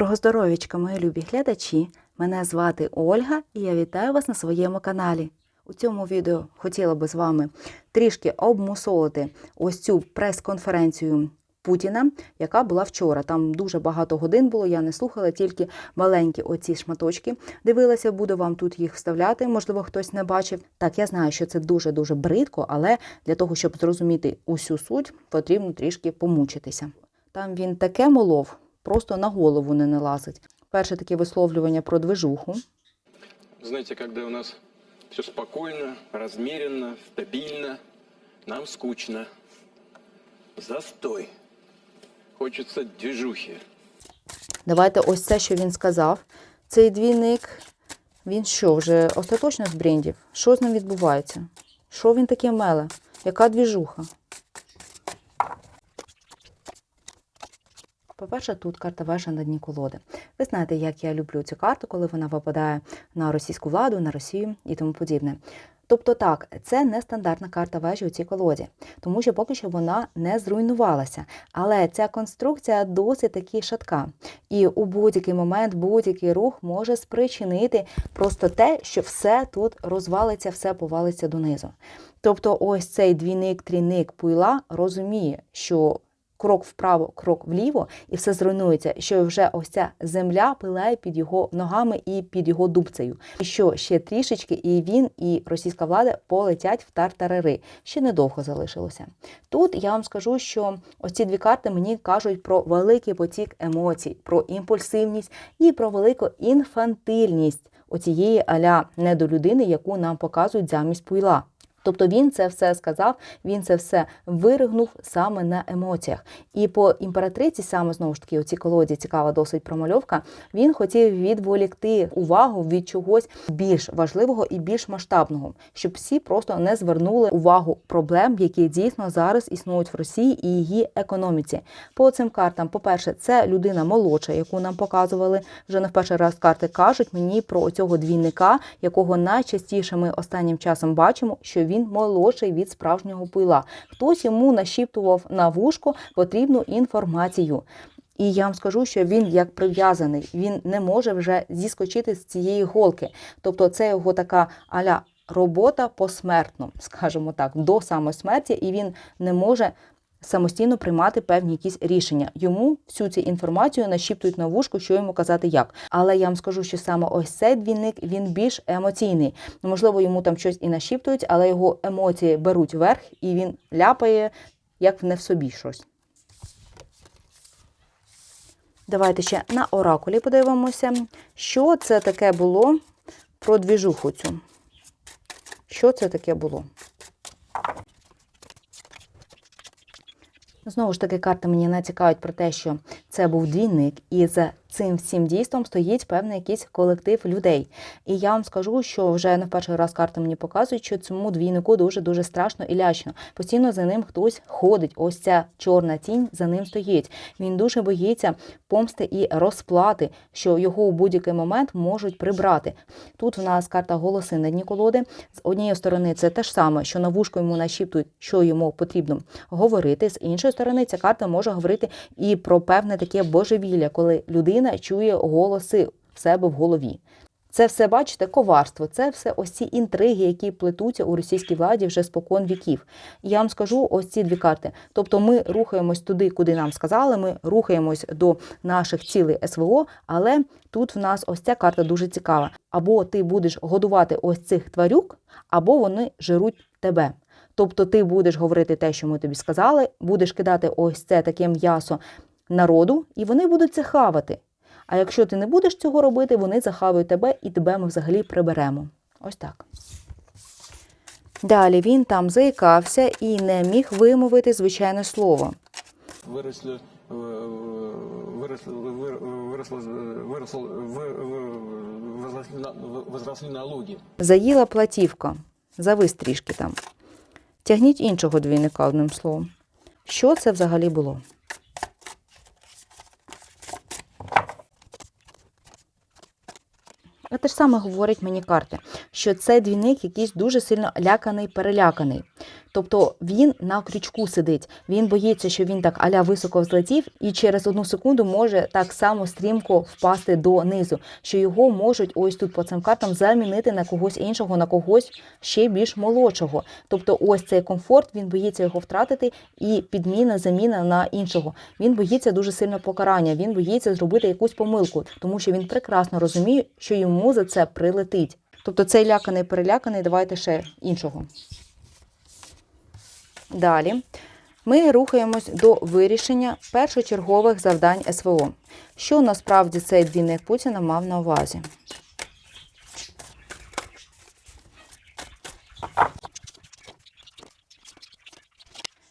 Доброго здоров'ячка, мої любі глядачі! Мене звати Ольга і я вітаю вас на своєму каналі. У цьому відео хотіла би з вами трішки обмусолити ось цю прес-конференцію Путіна, яка була вчора. Там дуже багато годин було, я не слухала, тільки маленькі оці шматочки дивилася, буду вам тут їх вставляти, можливо, хтось не бачив. Так, я знаю, що це дуже-дуже бридко, але для того, щоб зрозуміти усю суть, потрібно трішки помучитися. Там він таке молов, просто на голову не налазить. Перше таке висловлювання про движуху. Знаете, когда у нас все спокойно, размеренно, стабильно, нам скучно. Застой. Хочется движухи. Давайте ось це, що він сказав. Цей двійник, він що, вже остаточно збрендів? Що з ним відбувається? Що він таке меле? Яка двіжуха? По-перше, тут карта вежа на дні колоди. Ви знаєте, як я люблю цю карту, коли вона випадає на російську владу, на Росію і тому подібне. Тобто так, це не стандартна карта вежі у цій колоді, тому що поки що вона не зруйнувалася. Але ця конструкція досить таки шатка. І у будь-який момент будь-який рух може спричинити просто те, що все тут розвалиться, все повалиться донизу. Тобто, ось цей двійник, трійник пуйла розуміє, що крок вправо, крок вліво, і все зруйнується, що вже ось ця земля пилає під його ногами і під його дубцею. І що ще трішечки, і він, і російська влада полетять в тартарари. Ще недовго залишилося. Тут я вам скажу, що ось ці дві карти мені кажуть про великий потік емоцій, про імпульсивність і про велику інфантильність оцієї аля недолюдини, яку нам показують замість пуйла. Тобто він це все сказав, він це все виригнув саме на емоціях. І по імператриці, саме знову ж таки, у цій колоді цікава досить промальовка. Він хотів відволікти увагу від чогось більш важливого і більш масштабного, щоб всі просто не звернули увагу проблем, які дійсно зараз існують в Росії і її економіці. По цим картам, по-перше, це людина молодша, яку нам показували вже не в перший раз карти кажуть мені про цього двійника, якого найчастіше ми останнім часом бачимо, що він молодший від справжнього пила. Хтось йому нашіптував на вушко потрібну інформацію. І я вам скажу, що він як прив'язаний, він не може вже зіскочити з цієї голки. Тобто, це його така аля робота посмертно, скажімо так, до самосмерті, і він не може. Самостійно приймати певні якісь рішення. Йому всю цю інформацію нашіптують на вушку, що йому казати як. Але я вам скажу, що саме ось цей двійник він більш емоційний. Можливо, йому там щось і нашіптують, але його емоції беруть верх, і він ляпає як не в собі щось. Давайте ще на оракулі подивимося, що це таке було про двіжуху цю. Що це таке було? Знову ж таки, карти мені не цікавить про те, що це був двійник, і за цим всім дійством стоїть певний якийсь колектив людей. І я вам скажу, що вже не в перший раз карти мені показують, що цьому двійнику дуже-дуже страшно і лячно. Постійно за ним хтось ходить. Ось ця чорна тінь за ним стоїть. Він дуже боїться помсти і розплати, що його у будь-який момент можуть прибрати. Тут в нас карта голоси на дні колоди. З однієї сторони, це те ж саме, що на вушко йому нашіптують, що йому потрібно говорити. З іншої сторони, ця карта може говорити і про певне таке божевілля, коли людина чує голоси в себе в голові. Це все, бачите, коварство, це все ось ці інтриги, які плетуться у російській владі вже спокон віків. Я вам скажу ось ці дві карти. Тобто ми рухаємось туди, куди нам сказали, ми рухаємось до наших цілей СВО, але тут в нас ось ця карта дуже цікава. Або ти будеш годувати ось цих тварюк, або вони жируть тебе. Тобто ти будеш говорити те, що ми тобі сказали, будеш кидати ось це таке м'ясо народу, і вони будуть це хавати. А якщо ти не будеш цього робити, вони захавають тебе і тебе ми взагалі приберемо. Ось так. Далі він там заїкався і не міг вимовити звичайне слово. Выросли, э, выросли, вы- выросло, выросло, вы- вы- возросли, на- возросли налоги. Заїла платівка. Завис трішки там. Тягніть іншого двійника одним словом. Що це взагалі було? А те ж саме говорить мені карти, що це двійник якийсь дуже сильно ляканий, переляканий. Тобто він на крючку сидить. Він боїться, що він так аля високо взлетів, і через одну секунду може так само стрімко впасти донизу, що його можуть ось тут по цим картам замінити на когось іншого, на когось ще більш молодшого. Тобто, ось цей комфорт, він боїться його втратити, і підміна, заміна на іншого. Він боїться дуже сильно покарання. Він боїться зробити якусь помилку, тому що він прекрасно розуміє, що йому за це прилетить. Тобто цей ляканий, переляканий, давайте ще іншого. Далі ми рухаємось до вирішення першочергових завдань СВО. Що насправді цей двійник Путіна мав на увазі?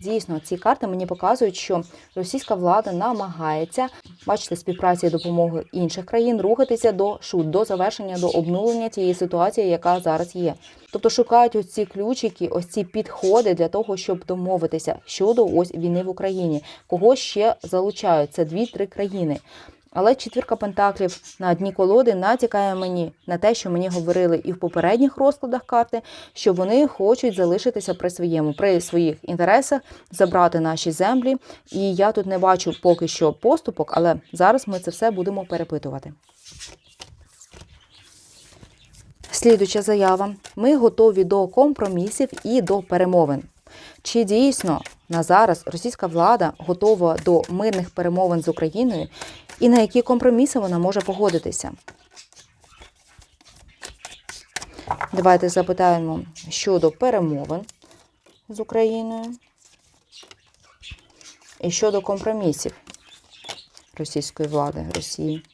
Дійсно, ці карти мені показують, що російська влада намагається бачите співпраці і допомоги інших країн рухатися до шут, до завершення, до обнулення тієї ситуації, яка зараз є. Тобто шукають ось ці ключики, ось ці підходи для того, щоб домовитися щодо ось війни в Україні. Кого ще залучають? Це дві-три країни. Але четвірка пентаклів на дні колоди натякає мені на те, що мені говорили і в попередніх розкладах карти, що вони хочуть залишитися при своєму, при своїх інтересах, забрати наші землі. І я тут не бачу поки що поступок, але зараз ми це все будемо перепитувати. Слідуча заява: ми готові до компромісів і до перемовин. Чи дійсно на зараз російська влада готова до мирних перемовин з Україною, і на які компроміси вона може погодитися? Давайте запитаємо щодо перемовин з Україною і щодо компромісів російської влади Росії.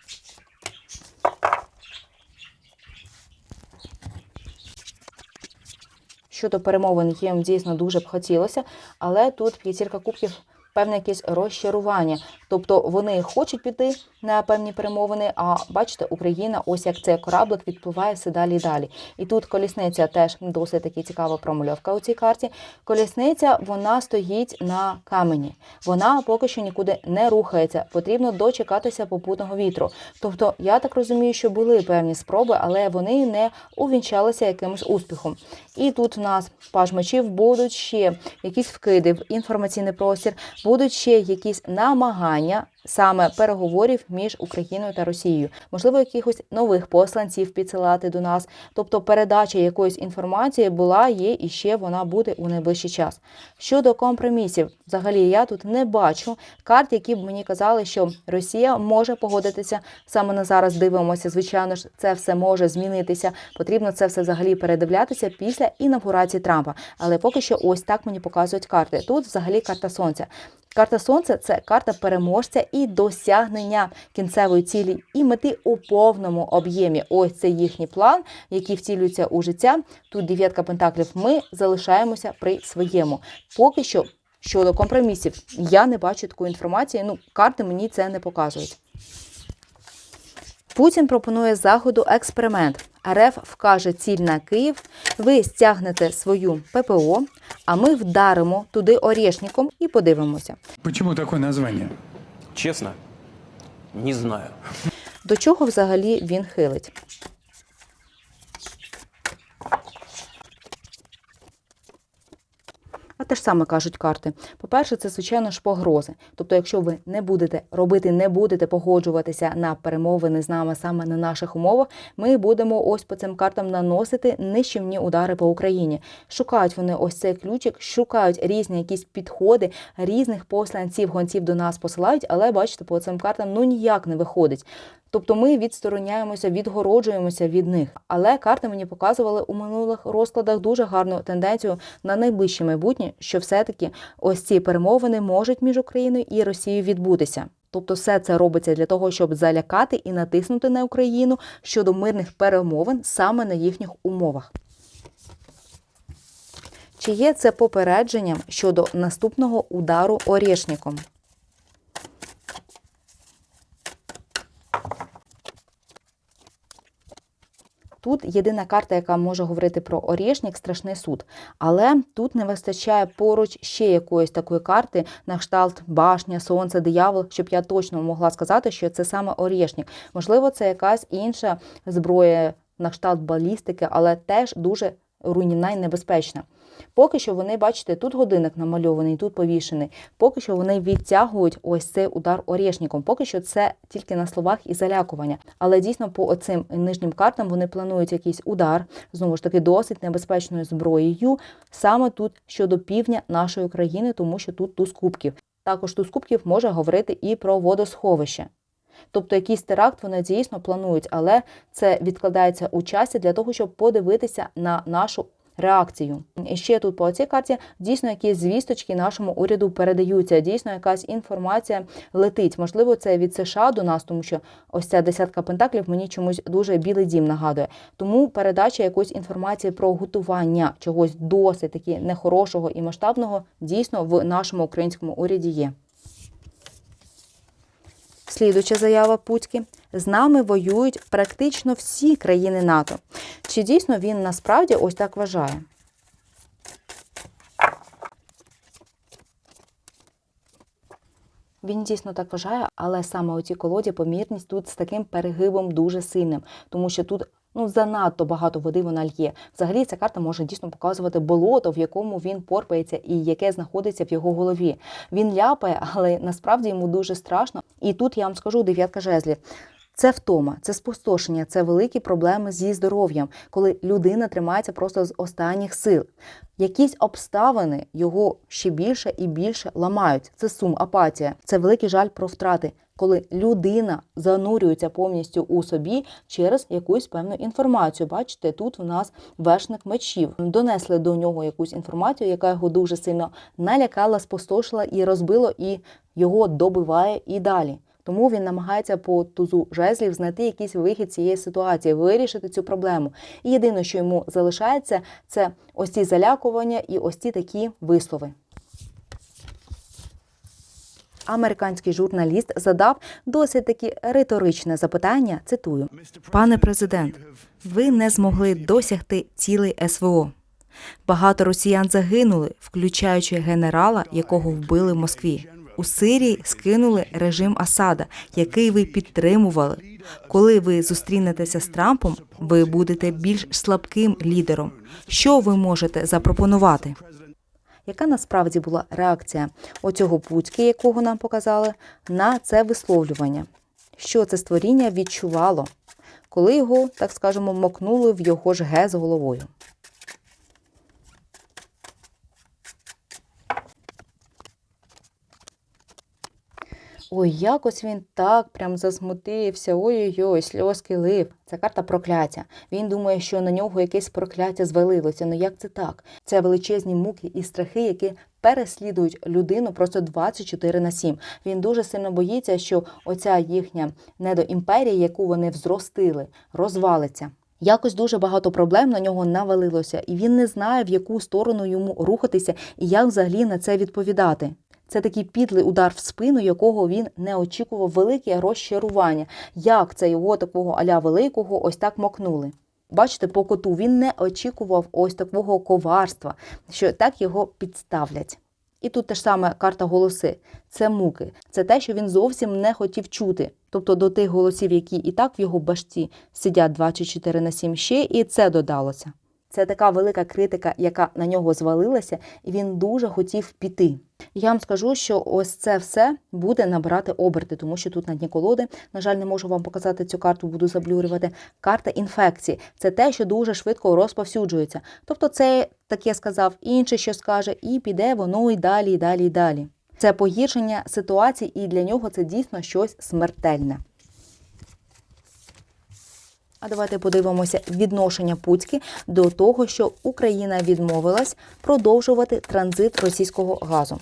Щодо перемовин їм дійсно дуже б хотілося, але тут п'ятірка кубків певне якесь розчарування. Тобто вони хочуть піти на певні перемовини, а бачите, Україна, ось як цей кораблик відпливає все далі і далі. І тут колісниця теж досить таки цікава промальовка у цій карті. Колісниця вона стоїть на камені. Вона поки що нікуди не рухається. Потрібно дочекатися попутного вітру. Тобто, я так розумію, що були певні спроби, але вони не увінчалися якимось успіхом. І тут у нас паж мечів будуть ще якісь вкиди в інформаційний простір, будуть ще якісь намагання саме переговорів між Україною та Росією, можливо, якихось нових посланців підсилати до нас. Тобто передача якоїсь інформації була, є і ще вона буде у найближчий час. Щодо компромісів, взагалі я тут не бачу карт, які б мені казали, що Росія може погодитися саме на зараз. Дивимося, звичайно ж, це все може змінитися. Потрібно це все взагалі передивлятися після інавгурації Трампа. Але поки що, ось так мені показують карти. Тут взагалі карта сонця. Карта сонця це карта переможця і досягнення кінцевої цілі і мети у повному об'ємі. Ось це їхній план, який втілюється у життя. Тут дев'ятка пентаклів. Ми залишаємося при своєму. Поки що щодо компромісів я не бачу такої інформації. Ну, карти мені це не показують. Путін пропонує заходу експеримент. РФ вкаже ціль на Київ. Ви стягнете свою ППО, а ми вдаримо туди орєшником і подивимося. Почему такое название? Честно, не знаю. До чого взагалі він хилить? Те ж саме кажуть карти. По-перше, це звичайно ж погрози. Тобто, якщо ви не будете робити, не будете погоджуватися на перемовини з нами саме на наших умовах, ми будемо ось по цим картам наносити нищівні удари по Україні. Шукають вони ось цей ключик, шукають різні якісь підходи, різних посланців, гонців до нас посилають, але бачите, по цим картам ну ніяк не виходить. Тобто ми відстороняємося, відгороджуємося від них. Але карти мені показували у минулих розкладах дуже гарну тенденцію на найближче майбутнє, що все-таки ось ці перемовини можуть між Україною і Росією відбутися. Тобто, все це робиться для того, щоб залякати і натиснути на Україну щодо мирних перемовин саме на їхніх умовах. Чи є це попередженням щодо наступного удару орєшником? Тут єдина карта, яка може говорити про орішник, страшний суд. Але тут не вистачає поруч ще якоїсь такої карти на кшталт башня, сонце, диявол, щоб я точно могла сказати, що це саме орішник. Можливо, це якась інша зброя на кшталт балістики, але теж дуже руйнівна і небезпечна. Поки що вони, бачите, тут годинник намальований, тут повішений. Поки що вони відтягують ось цей удар орєшником. Поки що це тільки на словах і залякування. Але дійсно по оцим нижнім картам вони планують якийсь удар, знову ж таки, досить небезпечною зброєю, саме тут щодо півдня нашої країни, тому що тут туз кубків. Також туз кубків може говорити і про водосховище. Тобто якийсь теракт вони дійсно планують, але це відкладається у часі для того, щоб подивитися на нашу реакцію. І ще тут по цій карті дійсно якісь звісточки нашому уряду передаються. Дійсно, якась інформація летить. Можливо, це від США до нас, тому що ось ця десятка пентаклів мені чомусь дуже білий дім нагадує. Тому передача якоїсь інформації про готування чогось досить таки нехорошого і масштабного дійсно в нашому українському уряді є. Слідуча заява Путьки. З нами воюють практично всі країни НАТО. Чи дійсно він насправді ось так вважає? Він дійсно так вважає, але саме у цій колоді помірність тут з таким перегибом дуже сильним, тому що тут ну занадто багато води вона лє. Взагалі ця карта може дійсно показувати болото, в якому він порпається і яке знаходиться в його голові. Він ляпає, але насправді йому дуже страшно. І тут я вам скажу дев'ятка жезлів. Це втома, це спустошення, це великі проблеми зі здоров'ям, коли людина тримається просто з останніх сил. Якісь обставини його ще більше і більше ламають. Це сум, апатія, це великий жаль про втрати, коли людина занурюється повністю у собі через якусь певну інформацію. Бачите, тут у нас вершник мечів. Донесли до нього якусь інформацію, яка його дуже сильно налякала, спустошила і розбило, і його добиває і далі. Тому він намагається по тузу жезлів знайти якийсь вихід цієї ситуації, вирішити цю проблему. І єдине, що йому залишається, це ось ці залякування і ось ці такі вислови. Американський журналіст задав досить таки риторичне запитання. Цитую: Пане президент, ви не змогли досягти цілей СВО. Багато росіян загинули, включаючи генерала, якого вбили в Москві. У Сирії скинули режим Асада, який ви підтримували. Коли ви зустрінетеся з Трампом, ви будете більш слабким лідером. Що ви можете запропонувати? Яка насправді була реакція оцього будьки, якого нам показали, на це висловлювання? Що це створіння відчувало, коли його, так скажемо, мокнули в його ж ге з головою? Ой, якось він так прям засмутився. Ой-ой-ой, сльозки лив. Це карта прокляття. Він думає, що на нього якесь прокляття звалилося. Ну як це так? Це величезні муки і страхи, які переслідують людину просто 24 на 7. Він дуже сильно боїться, що оця їхня недоімперія, яку вони взростили, розвалиться. Якось дуже багато проблем на нього навалилося, і він не знає, в яку сторону йому рухатися і як взагалі на це відповідати. Це такий підлий удар в спину, якого він не очікував велике розчарування. Як це його такого аля великого ось так мокнули? Бачите, по коту він не очікував ось такого коварства, що так його підставлять. І тут теж саме карта голоси. Це муки, це те, що він зовсім не хотів чути. Тобто до тих голосів, які і так в його башті сидять 24 на 7 ще, і це додалося. Це така велика критика, яка на нього звалилася, і він дуже хотів піти. Я вам скажу, що ось це все буде набирати оберти, тому що тут на дні колоди, на жаль, не можу вам показати цю карту, буду заблюрювати. Карта інфекції це те, що дуже швидко розповсюджується. Тобто, це таке сказав, інший що скаже, і піде воно і далі, і далі, і далі. Це погіршення ситуації, і для нього це дійсно щось смертельне. А давайте подивимося відношення Путьки до того, що Україна відмовилась продовжувати транзит російського газу.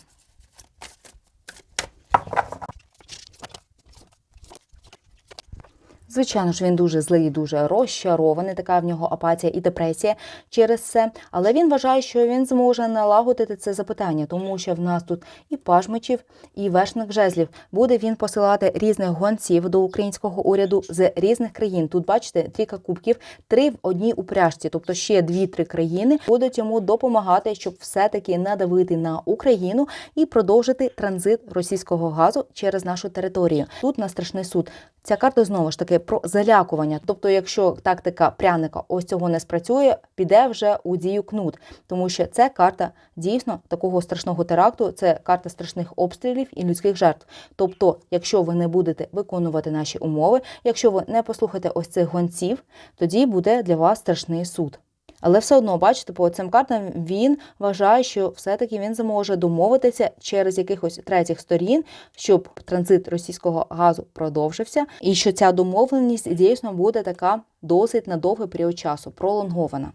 Звичайно ж, він дуже злий, дуже розчарований. Така в нього апатія і депресія через це. Але він вважає, що він зможе налагодити це запитання, тому що в нас тут і паж мечів, і вершник жезлів. Буде він посилати різних гонців до українського уряду з різних країн. Тут бачите, трійка кубків, три в одній упряжці, тобто ще дві-три країни будуть йому допомагати, щоб все-таки надавити на Україну і продовжити транзит російського газу через нашу територію. Тут на страшний суд. Ця карта знову ж таки про залякування. Тобто, якщо тактика пряника ось цього не спрацює, піде вже у дію кнут, тому що це карта дійсно такого страшного теракту, це карта страшних обстрілів і людських жертв. Тобто, якщо ви не будете виконувати наші умови, якщо ви не послухаєте ось цих гонців, тоді буде для вас страшний суд. Але все одно, бачите, по цим картам він вважає, що все-таки він зможе домовитися через якихось третіх сторін, щоб транзит російського газу продовжився, і що ця домовленість дійсно буде така досить на довгий період часу, пролонгована.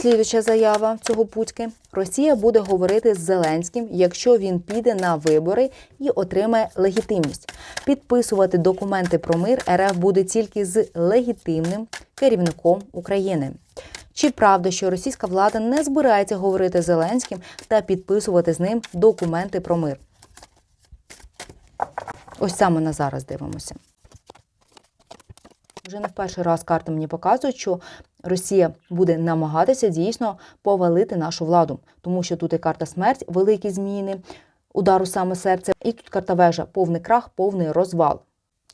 Слідуча заява цього путьки. Росія буде говорити з Зеленським, якщо він піде на вибори і отримає легітимність. Підписувати документи про мир РФ буде тільки з легітимним керівником України. Чи правда, що російська влада не збирається говорити з Зеленським та підписувати з ним документи про мир? Ось саме на зараз дивимося. Вже не в перший раз карти мені показують, що Росія буде намагатися дійсно повалити нашу владу, тому що тут і карта смерть, великі зміни, удару саме серця, і тут карта вежа, повний крах, повний розвал.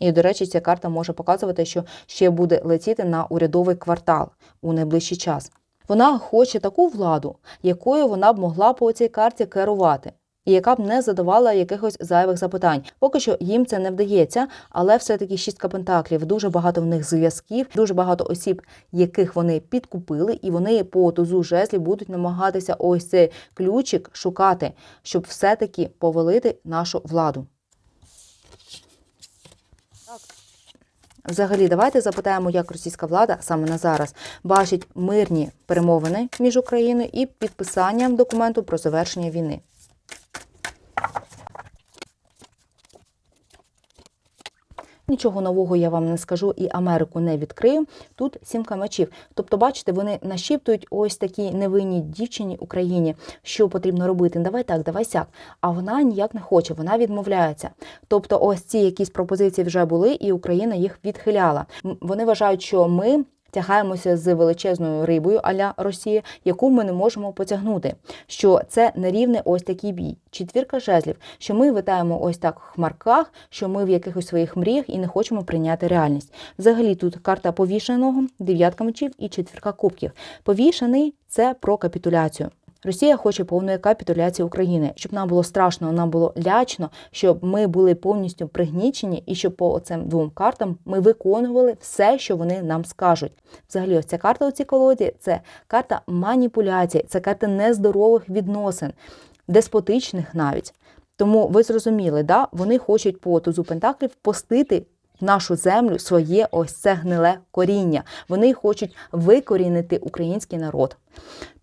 І, до речі, ця карта може показувати, що ще буде летіти на урядовий квартал у найближчий час. Вона хоче таку владу, якою вона б могла по цій карті керувати. І яка б не задавала якихось зайвих запитань. Поки що їм це не вдається, але все-таки шістка пентаклів. Дуже багато в них зв'язків, дуже багато осіб, яких вони підкупили, і вони по тузу жезлів будуть намагатися ось цей ключик шукати, щоб все-таки повалити нашу владу. Взагалі, давайте запитаємо, як російська влада саме на зараз бачить мирні перемовини між Україною і підписанням документу про завершення війни. Нічого нового я вам не скажу і Америку не відкрию. Тут сімка мечів. Тобто, бачите, вони нашіптують ось такій невинній дівчині Україні, що потрібно робити. Давай так, давай сяк. А вона ніяк не хоче, вона відмовляється. Тобто, ось ці якісь пропозиції вже були, і Україна їх відхиляла. Вони вважають, що ми. Тягаємося з величезною рибою аля Росія, яку ми не можемо потягнути. Що це нерівне ось такий бій. Четвірка жезлів, що ми витаємо ось так в хмарках, що ми в якихось своїх мріях і не хочемо прийняти реальність. Взагалі тут карта повішеного, дев'ятка мечів і четвірка кубків. Повішений це про капітуляцію. Росія хоче повної капітуляції України, щоб нам було страшно, нам було лячно, щоб ми були повністю пригнічені, і щоб по цим двом картам ми виконували все, що вони нам скажуть. Взагалі, ось ця карта у цій колоді це карта маніпуляцій, це карта нездорових відносин, деспотичних навіть. Тому ви зрозуміли, да? вони хочуть по тузу пентаклів постити в нашу землю своє ось це гниле коріння. Вони хочуть викорінити український народ.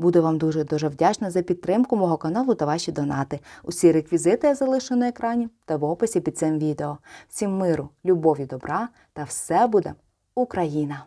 Буду вам дуже дуже вдячна за підтримку мого каналу та ваші донати. Усі реквізити я залишу на екрані та в описі під цим відео. Всім миру, любові, добра та все буде Україна!